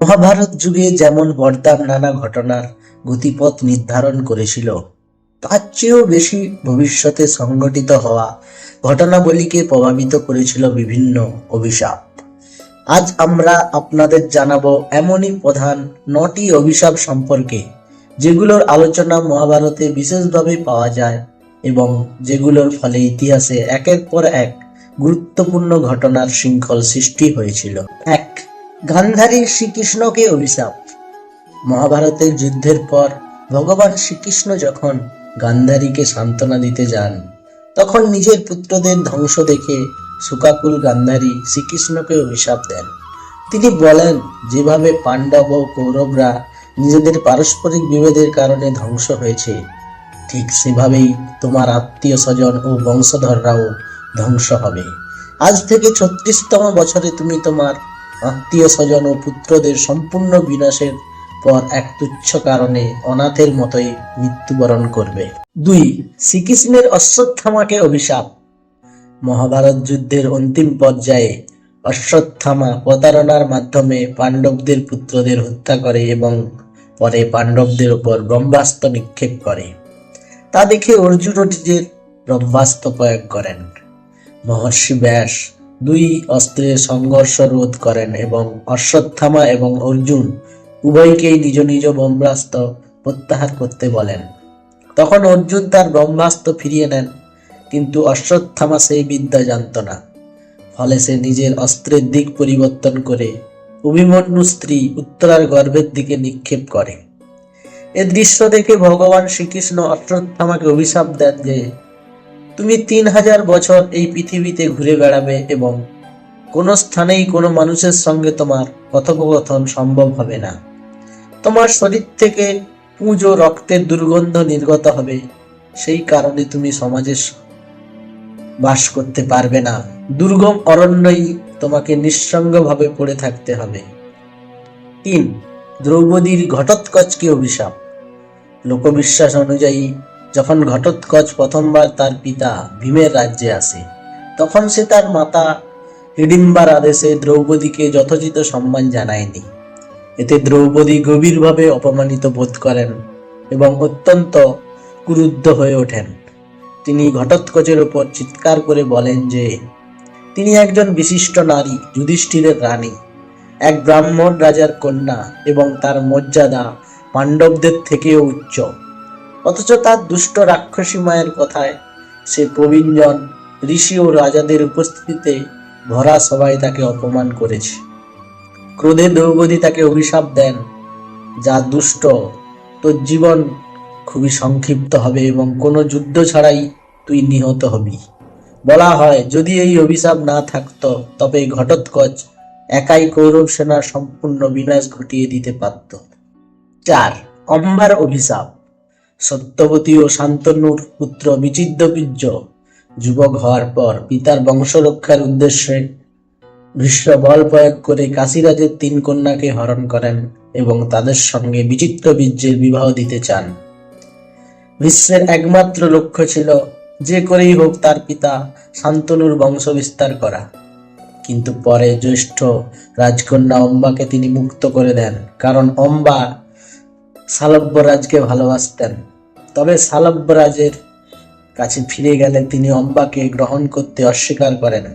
মহাভারত যুগে যেমন বরদান নানা ঘটনার গতিপথ নির্ধারণ করেছিল, তার চেয়েও বেশি ভবিষ্যতে সংঘটিত হওয়া ঘটনাবলীকে প্রভাবিত করেছিল বিভিন্ন অভিশাপ। আজ আমরা আপনাদের জানাব এমনই প্রধান নটি অভিশাপ সম্পর্কে, যেগুলোর আলোচনা মহাভারতে বিশেষভাবে পাওয়া যায় এবং যেগুলোর ফলে ইতিহাসে একের পর এক গুরুত্বপূর্ণ ঘটনার শৃঙ্খল সৃষ্টি হয়েছিল। এক গান্ধারী শ্রীকৃষ্ণকে অভিশাপ। মহাভারতের যুদ্ধের পর ভগবান শ্রীকৃষ্ণ যখন গান্ধারীকে সান্ত্বনা দিতে যান, তখন নিজের পুত্রদের ধ্বংস দেখে সুকাকুল গান্ধারী শ্রীকৃষ্ণকে অভিশাপ দেন। তিনি বলেন, যেভাবে পাণ্ডব ও কৌরবরা নিজেদের পারস্পরিক বিভেদের কারণে ধ্বংস হয়েছে, ঠিক সেভাবেই তোমার আত্মীয় স্বজন ও বংশধররাও ধ্বংস হবে। আজ থেকে ছত্রিশতম বছরে তুমি তোমার আত্মীয় স্বজন ও পুত্রদের সম্পূর্ণ বিনাশের পর এক তুচ্ছ কারণে অনাথের মতোই মৃত্যুবরণ করবে। দুই, শ্রীকৃষ্ণের অশ্বত্থামাকে অভিশাপ। মহাভারত যুদ্ধের অন্তিম পর্যায়ে অশ্বত্থামা প্রতারণার মাধ্যমে পাণ্ডবদের পুত্রদের হত্যা করে এবং পরে পাণ্ডবদের উপর ব্রহ্মাস্ত্র নিক্ষেপ করে। তা দেখে অর্জুন ব্রহ্মাস্ত্র প্রয়োগ করেন। মহর্ষি ব্যাস দুই অস্ত্রের সংঘর্ষ রোধ করেন এবং অশ্বত্থামা এবং অর্জুন উভয়কেই নিজ নিজ ব্রহ্মাস্ত্র প্রত্যাহার করতে বলেন। তখন অর্জুন তার ব্রহ্মাস্ত্র ফিরিয়ে নেন, কিন্তু অশ্বত্থামা সেই বিদ্যা জানত না। ফলে সে নিজের অস্ত্রের দিক পরিবর্তন করে অভিমন্যু স্ত্রী উত্তরার গর্ভের দিকে নিক্ষেপ করে। এ দৃশ্য দেখে ভগবান শ্রীকৃষ্ণ অশ্বত্থামাকে অভিশাপ দেন যে তুমি তিন হাজার বছর এই পৃথিবীতে ঘুরে বেড়াবে এবং কোনো স্থানেই কোনো মানুষের সঙ্গে তোমার কথোপকথন সম্ভব হবে না। তোমার শরীর থেকে পুজো রক্তের দুর্গন্ধ নির্গত হবে, সেই কারণে তুমি সমাজে বাস করতে পারবে না। দুর্গম অরণ্যই তোমাকে নিঃসঙ্গভাবে পড়ে থাকতে হবে। তিন, দ্রৌপদীর ঘটোৎকচকে অভিশাপ। লোকবিশ্বাস অনুযায়ী যখন ঘটোৎকচ প্রথমবার তার পিতা ভীমের রাজ্যে আসে, তখন সে তার মাতা হিডিম্বার আদেশে দ্রৌপদীকে যথোচিত সম্মান জানায়নি। এতে দ্রৌপদী গভীরভাবে অপমানিত বোধ করেন এবং অত্যন্ত ক্রুদ্ধ হয়ে ওঠেন। তিনি ঘটোৎকচের ওপর চিৎকার করে বলেন যে, তিনি একজন বিশিষ্ট নারী, যুধিষ্ঠিরের রানী। এক ব্রাহ্মণ রাজার কন্যা এবং তার মর্যাদা পাণ্ডবদের থেকেও উচ্চ। অথচ তার দুষ্ট রাক্ষসী মায়ের কথায় সে প্রবীণজন, ঋষি ও রাজাদের উপস্থিতিতে ভরা সবাই তাকে অপমান করেছে। ক্রোধে দ্রৌপদী তাকে অভিশাপ দেন, যা দুষ্ট, তোর জীবন খুবই সংক্ষিপ্ত হবে এবং কোনো যুদ্ধ ছাড়াই তুই নিহত হবি। বলা হয়, যদি এই অভিশাপ না থাকত, তবে ঘটোৎকচ একাই কৌরব সেনার সম্পূর্ণ বিনাশ ঘটিয়ে দিতে পারত। চার, অম্বার অভিশাপ। সত্যবতী ও শান্তনুর পুত্র বিচিদ্রবীর্য যুবক হওয়ার পর পিতার বংশ রক্ষার উদ্দেশ্যে ভীষ্ম বল প্রয়োগ করে কাশীরাজের তিন কন্যাকে হরণ করেন এবং তাদের সঙ্গে বিচিত্র বীর্যের বিবাহ দিতে চান। ভীষ্মের একমাত্র লক্ষ্য ছিল যে করেই হোক তার পিতা শান্তনুর বংশ বিস্তার করা। কিন্তু পরে জ্যেষ্ঠ রাজকন্যা অম্বাকে তিনি মুক্ত করে দেন, কারণ অম্বা শালব্যরাজকে ভালোবাসতেন। তবে শালব্যরাজের কাছে ফিরে গেলে তিনি অম্বাকে গ্রহণ করতে অস্বীকার করেন।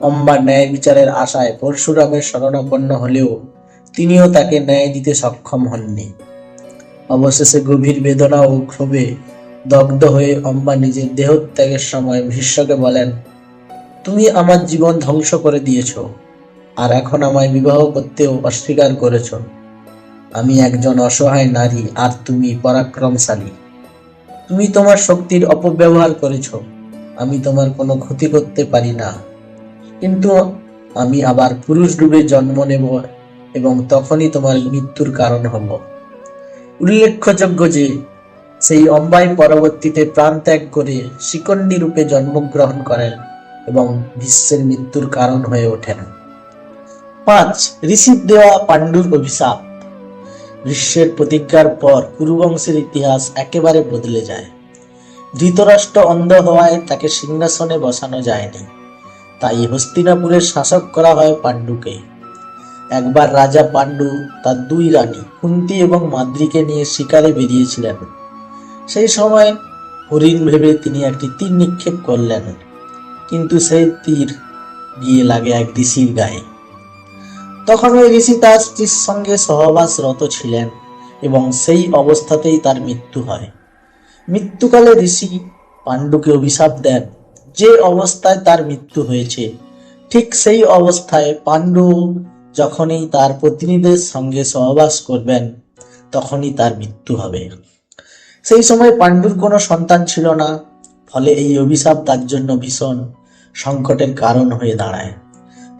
অম্বা ন্যায় বিচারের আশায় পরশুরামের শরণাপন্ন হলেও তিনিও তাকে ন্যায় দিতে সক্ষম হননি। অবশেষে গভীর বেদনা ও ক্ষোভে দগ্ধ হয়ে অম্বা নিজের দেহত্যাগের সময় ভীষ্মকে বলেন, তুমি আমার জীবন ধ্বংস করে দিয়েছ, আর এখন আমায় বিবাহ করতেও অস্বীকার করেছ। আমি একজন অসহায় নারী আর তুমি পরাক্রমশালী। তুমি তোমার শক্তির অপব্যবহার করেছ। আমি তোমার কোনো ক্ষতি করতে পারি না। কিন্তু আমি আবার পুরুষ রূপে জন্ম নেব এবং তখনই তোমার মৃত্যুর কারণ হব। উল্লেখযোগ্য যে, সেই অম্বাই পরবর্তীতে প্রাণ ত্যাগ করে শিকন্ডী রূপে জন্মগ্রহণ করেন এবং বিশ্বের মৃত্যুর কারণ হয়ে ওঠেন। পাঁচ, ঋষির দেওয়া পাণ্ডুর অভিশাপ। গ্রীষ্মের প্রতিজ্ঞার পর কুরুবংশের ইতিহাস একেবারে বদলে যায়। ধৃতরাষ্ট্র অন্ধ হওয়ায় তাকে সিংহাসনে বসানো যায়নি। তাই হস্তিনাপুরের শাসক করা হয় পাণ্ডুকে। একবার রাজা পাণ্ডু, তার দুই রানী, কুন্তি এবং মাদ্রিকে নিয়ে শিকারে বেরিয়েছিলেন। সেই সময় হরিণ ভেবে তিনি একটি তীর নিক্ষেপ করলেন। কিন্তু সেই তীর গিয়ে লাগে এক ঋষির গায়ে। তখন ওই ঋষি তার স্ত্রীর সঙ্গে সহবাসরত ছিলেন এবং সেই অবস্থাতেই তার মৃত্যু হয়। মৃত্যুকালে ঋষি পাণ্ডুকে অভিশাপ দেন। যে অবস্থায় তার মৃত্যু হয়েছে, ঠিক সেই অবস্থায় পাণ্ডু যখনই তার প্রতিনিধিদের সঙ্গে সহবাস করবেন, তখনই তার মৃত্যু হবে। সেই সময় পাণ্ডুর কোনো সন্তান ছিল না, ফলে এই অভিশাপ তার জন্য ভীষণ সংকটের কারণ হয়ে দাঁড়ায়।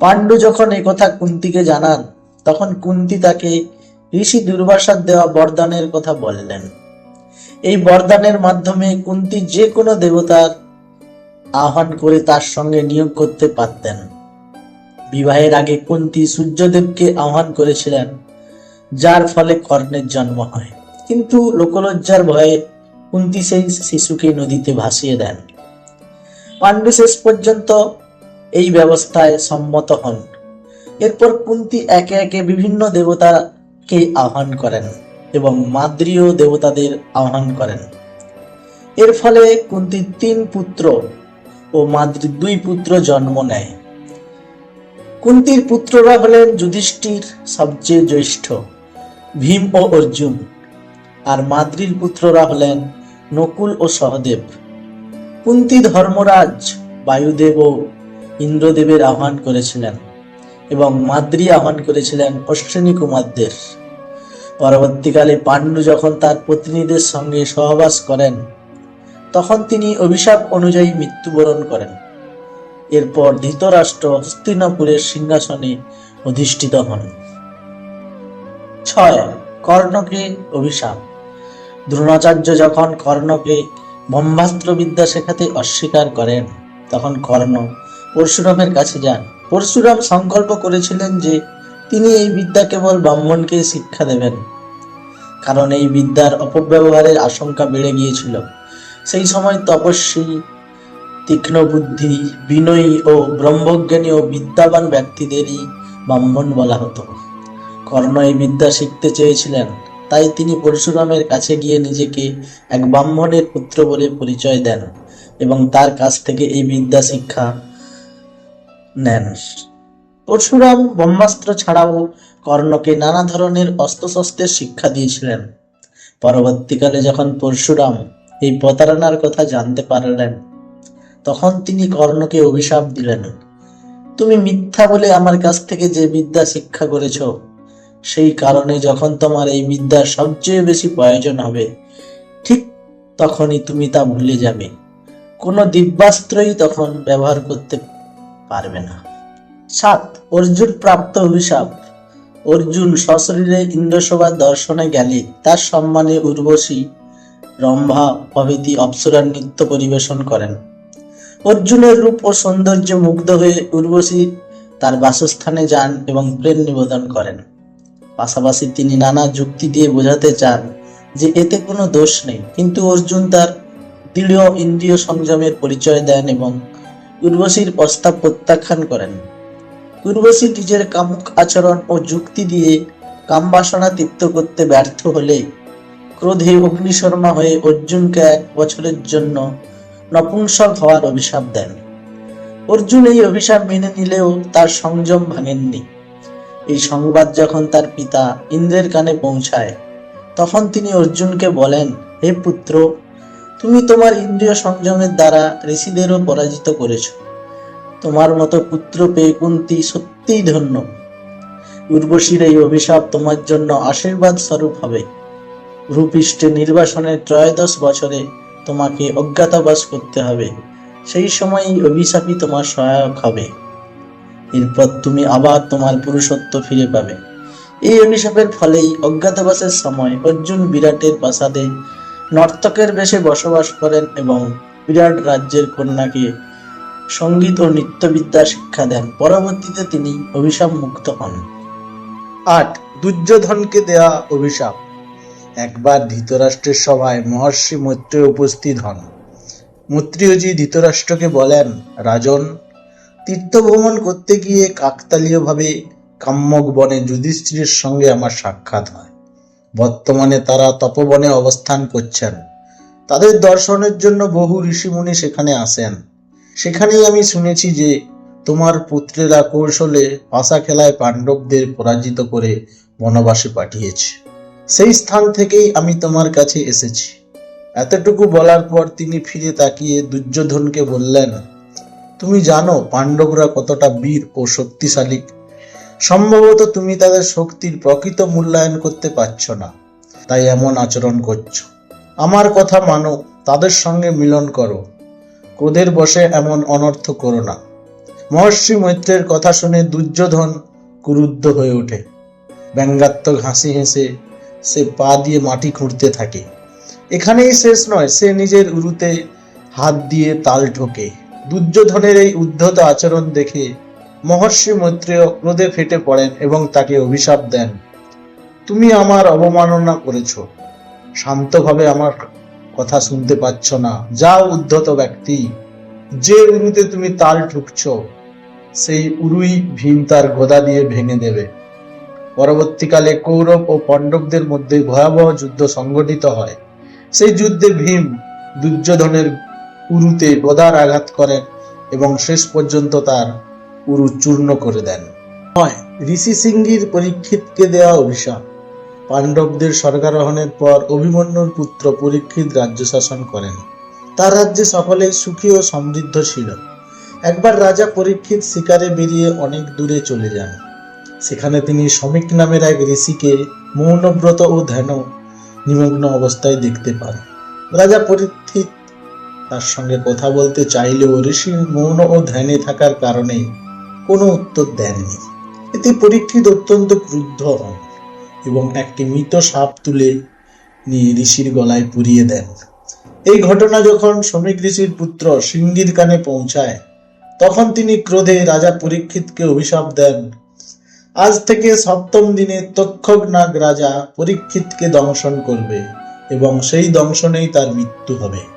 পাণ্ডু যখন কথা কুন্তিকে জানান, তখন কুন্তি তাকে ঋষি দুর্বাসার দেওয়া বরদানের কথা বললেন। এই বরদানের মাধ্যমে কুন্তি যে কোনো দেবতার আহ্বান করে তার সঙ্গে নিয়োগ করতে পারতেন। বিবাহের আগে কুন্তি সূর্যদেবকে আহ্বান করেছিলেন, যার ফলে কর্ণের জন্ম হয়। কিন্তু লোকলজ্জার ভয়ে কুন্তি সেই শিশুকে নদীতে ভাসিয়ে দেন। পাণ্ডু শেষ পর্যন্ত এই ব্যবস্থায় সম্মত হন। এরপর কুন্তি একে একে বিভিন্ন দেবতাকে আহ্বান করেন এবং মাদ্রীয় দেবতাদের আহ্বান করেন। এর ফলে কুন্তির তিন পুত্র ও মাদ্রির দুই পুত্র জন্ম নেয়। কুন্তির পুত্ররা হলেন যুধিষ্ঠির সবচেয়ে জ্যেষ্ঠ, ভীম ও অর্জুন। আর মাদ্রির পুত্ররা হলেন নকুল ও সহদেব। কুন্তি ধর্মরাজ, বায়ুদেব ও ইন্দ্রদেবের আহ্বান করেছিলেন এবং মাদ্রি আহ্বান করেছিলেন অশ্বিনী কুমারদের। পরবর্তীকালে পাণ্ডু যখন তার প্রতিনিধিদের সঙ্গে সহবাস করেন, তখন তিনি অভিশাপ অনুযায়ী মৃত্যুবরণ করেন। এরপর ধৃতরাষ্ট্র হস্তিনাপুরের সিংহাসনে অধিষ্ঠিত হন। ছয়, কর্ণকে অভিশাপ। দ্রোণাচার্য যখন কর্ণকে ব্রহ্মাস্ত্র বিদ্যা শেখাতে অস্বীকার করেন, তখন কর্ণ পরশুরামের কাছে যান। পরশুরাম সংকল্প করেছিলেন যে তিনি এই বিদ্যা কেবল ব্রাহ্মণকে শিক্ষা দেবেন। কারণ এই বিদ্যার অপব্যবহারের আশঙ্কা বেড়ে গিয়েছিল। সেই সময় তপস্বী তীক্ষ্ণ বুদ্ধি বিনয়ী ও ব্রহ্মজ্ঞানী ও বিদ্যাবান ব্যক্তিদেরই ব্রাহ্মণ বলা হতো। কর্ণ এই বিদ্যা শিখতে চেয়েছিলেন, তাই তিনি পরশুরামের কাছে গিয়ে নিজেকে এক ব্রাহ্মণের পুত্র বলে পরিচয় দেন এবং তার কাছ থেকে এই বিদ্যা শিক্ষা নেন। পরশুরাম ব্রহ্মাস্ত্র ছাড়াও কর্ণকে নানা ধরনের অস্ত্রশস্ত্রের শিক্ষা দিয়েছিলেন। পরবর্তীকালে যখন পরশুরাম এই প্রতারণার কথা জানতে পারলেন, তখন তিনি কর্ণকে অভিশাপ দিলেন। তুমি মিথ্যা বলে আমার কাছ থেকে যে বিদ্যা শিক্ষা করেছ, সেই কারণে যখন তোমার এই বিদ্যার সবচেয়ে বেশি প্রয়োজন হবে, ঠিক তখনই তুমি তা ভুলে যাবে। কোনো দিব্যাস্ত্রই তখন ব্যবহার করতে পারবে না। সাত, অর্জুন প্রাপ্ত অভিশাপ। অর্জুন সশরীরে ইন্দ্রসভার দর্শনে গেলে তার সম্মানে উর্বশী রম্ভা প্রভৃতি অপ্সরার নৃত্য পরিবেশন করেন। অর্জুনের রূপ ও সৌন্দর্যে মুগ্ধ হয়ে উর্বশী তার বাসস্থানে যান এবং প্রেম নিবেদন করেন। পাশাপাশি তিনি নানা যুক্তি দিয়ে বোঝাতে চান যে এতে কোনো দোষ নেই, কিন্তু অর্জুন তার দৃঢ় ইন্দ্রিয় সংযমের পরিচয় দেন এবং উর্বশীর প্রস্তাব প্রত্যাখ্যান করেন। উর্বশী নিজের কামুক আচরণ ও যুক্তি দিয়ে কামবাসনা তৃপ্ত করতে ব্যর্থ হলে ক্রোধে অগ্নিশর্মা হয়ে অর্জুনকে এক বছরের জন্য নপুংসক হওয়ার অভিশাপ দেন। অর্জুন এই অভিশাপ মেনে নিলেও তার সংযম ভাঙেননি। এই সংবাদ যখন তার পিতা ইন্দ্রের কানে পৌঁছায়, তখন তিনি অর্জুনকে বলেন, হে পুত্র তুমি তোমার ইন্দ্রিয় সংযমের দ্বারা ঋষিদেরও পরাজিত করেছ। তোমার মতো পুত্র পেয়ে কুন্তি সত্যিই ধন্য। উর্বশীর এই অভিশাপ তোমার জন্য আশীর্বাদ স্বরূপ হবে। ভূপৃষ্ঠে নির্বাসনের ত্রয়োদশ বছরে তোমাকে অজ্ঞাতবাস করতে হবে। সেই সময় এই অভিশাপই তোমার সহায়ক হবে। এরপর তুমি আবার তোমার পুরুষত্ব ফিরে পাবে। এই অভিশাপের ফলেই অজ্ঞাতবাসের সময় অর্জুন বিরাটের প্রাসাদে নর্তকের বেশে বসবাস করেন এবং বিরাট রাজ্যের কন্যাকে সংগীত ও নৃত্যবিদ্যা শিক্ষা দেন। পরবর্তীতে তিনি অভিশাপ মুক্ত হন। আট, দুর্যোধনকে দেওয়া অভিশাপ। একবার ধৃতরাষ্ট্রের সভায় মহর্ষি মৈত্রী উপস্থিত হন। মৈত্রীয়জি ধৃতরাষ্ট্রকে বলেন, রাজন, তীর্থভ্রমণ করতে গিয়ে কাকতালীয়ভাবে কাম্যক বনে যুধিষ্ঠিরের সঙ্গে আমার সাক্ষাৎ হয়। বর্তমানে তারা তপবনে অবস্থান করছেন। তাদের দর্শনের জন্য বহু ঋষিমুনি সেখানে আসেন। সেখানেই আমি শুনেছি যে, তোমার পুত্রেরা কৌশলে পাশা খেলায় পাণ্ডবদের পরাজিত করে বনবাসে পাঠিয়েছে। সেই স্থান থেকেই আমি তোমার কাছে এসেছি। এতটুকু বলার পর তিনি ফিরে তাকিয়ে দুর্যোধনকে বললেন, তুমি জানো, পাণ্ডবরা কতটা বীর ও শক্তিশালী। সম্ভবত তুমি তাদের শক্তির প্রকৃত মূল্যায়ন করতে পারছ না। তাই এমন আচরণ করছ। আমার কথা মানো, তাদের সঙ্গে মিলন করো। ক্রোধের বসে এমন অনর্থ করো না। মহর্ষি মৈত্রের কথা শুনে দুর্যোধন ক্রুদ্ধ হয়ে ওঠে। ব্যঙ্গাত্মক হাসি হেসে সে পা দিয়ে মাটি খুঁড়তে থাকে। এখানেই শেষ নয়, সে নিজের উরুতে হাত দিয়ে তাল ঠোকে। দুর্যোধনের এই উদ্ধত আচরণ দেখে মহর্ষি মৈত্রেয় ক্রোধে ফেটে পড়েন এবং তাকে অভিশাপ দেন। তুমি আমার অবমাননা করেছ। শান্তভাবে আমার কথা শুনতে পাচ্ছ না। যাও, উদ্ধত ব্যক্তি। যে উরুতে তুমি তাল ঠুকছ, সেই উরুই ভীম তার গোদা দিয়ে ভেঙে দেবে। পরবর্তীকালে কৌরব ও পাণ্ডবদের মধ্যে ভয়াবহ যুদ্ধ সংগঠিত হয়। সেই যুদ্ধে ভীম দুর্যোধনের উরুতে গদার আঘাত করেন এবং শেষ পর্যন্ত তার উরু চূর্ণ করে দেন। নয় ঋষি সিংহীর পরীক্ষিতকে দেওয়া অভিশাপ। পাণ্ডবদের স্বর্গারোহণের পর অভিমন্যুর পুত্র পরীক্ষিত রাজ্য শাসন করেন। তার রাজ্যে সকলেই সুখী ও সমৃদ্ধ ছিল একবার রাজা পরীক্ষিত শিকারে বেরিয়ে অনেক দূরে চলে যান। সেখানে তিনি সমীক নামের এক ঋষিকে মৌনব্রত ও ধ্যান নিমগ্ন অবস্থায় দেখতে পান। রাজা পরীক্ষিত তার সঙ্গে কথা বলতে চাইলেও ঋষি মৌন ও ধ্যানে থাকার কারণে কোনো উত্তর দেননি। এতে পরীক্ষিত অত্যন্ত ক্রুদ্ধ হন এবং একটি মৃত সাপ তুলে নিয়ে ঋষির গলায় পুরিয়ে দেন। এই ঘটনা যখন শ্রমিক ঋষির পুত্র সিঙ্গির কানে পৌঁছায়, তখন তিনি ক্রোধে রাজা পরীক্ষিতকে অভিশাপ দেন। আজ থেকে সপ্তম দিনে তক্ষক নাগ রাজা পরীক্ষিতকে দংশন করবে এবং সেই দংশনেই তার মৃত্যু হবে।